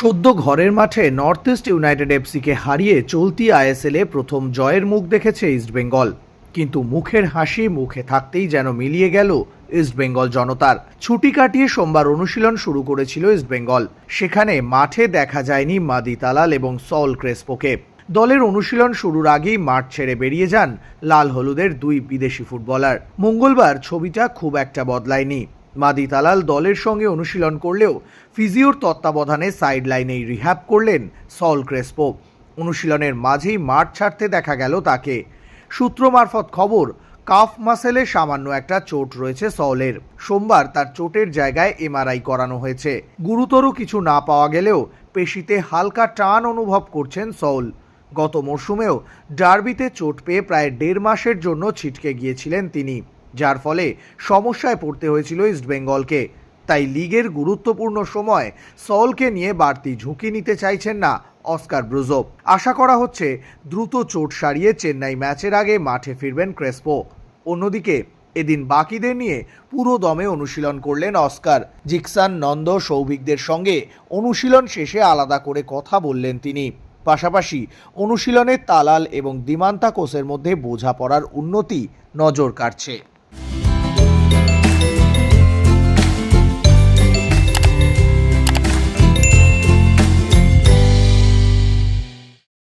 সদ্য ঘরের মাঠে নর্থ ইস্ট ইউনাইটেড এফসিকে হারিয়ে চলতি আইএসএলে প্রথম জয়ের মুখ দেখেছে ইস্টবেঙ্গল কিন্তু মুখের হাসি মুখে থাকতেই যেন মিলিয়ে গেল ইস্টবেঙ্গল জনতার। ছুটি কাটিয়ে সোমবার অনুশীলন শুরু করেছিল ইস্টবেঙ্গল সেখানে মাঠে দেখা যায়নি মাদি তালাল এবং সল ক্রেসপোকে। দলের অনুশীলন শুরুর আগেই মাঠ ছেড়ে বেরিয়ে যান লাল হলুদের দুই বিদেশি ফুটবলার। মঙ্গলবার ছবিটা খুব একটা বদলায়নি। মাদি তালাল দলের সঙ্গে অনুশীলন করলেও ফিজিওর তত্ত্বাবধানে সাইড লাইনেই রিহ্যাব করলেন সল ক্রেসপো। অনুশীলনের মাঝেই মাঠ ছাড়তে দেখা গেল তাকে। সূত্র মারফত খবর, কাফ মাসেলে সামান্য একটা চোট রয়েছে সলের। সোমবার তার চোটের জায়গায় এমআরআই করানো হয়েছে। গুরুতর কিছু না পাওয়া গেলেও পেশিতে হালকা টান অনুভব করছেন সৌল। গত মরশুমেও ডার্বিতে চোট পেয়ে প্রায় দেড় মাসের জন্য ছিটকে গিয়েছিলেন তিনি। যার ফলে সমস্যায় পড়তে হয়েছিল ইস্টবেঙ্গলকে তাই লিগের গুরুত্বপূর্ণ সময় সলকে নিয়ে বাড়তি ঝুঁকি নিতে চাইছেন না অস্কার ব্রুজো। আশা করা হচ্ছে দ্রুত চোট সারিয়ে চেন্নাই ম্যাচের আগে মাঠে ফিরবেন ক্রেসপো। অন্যদিকে, এদিন বাকিদের নিয়ে পুরো দমে অনুশীলন করলেন অস্কার। জিকসান, নন্দ, সৌভিকদের সঙ্গে অনুশীলন শেষে আলাদা করে কথা বললেন তিনি। পাশাপাশি অনুশীলনের তালাল এবং দিমান্তা কোষের মধ্যে বোঝাপড়ার উন্নতি নজর কাটছে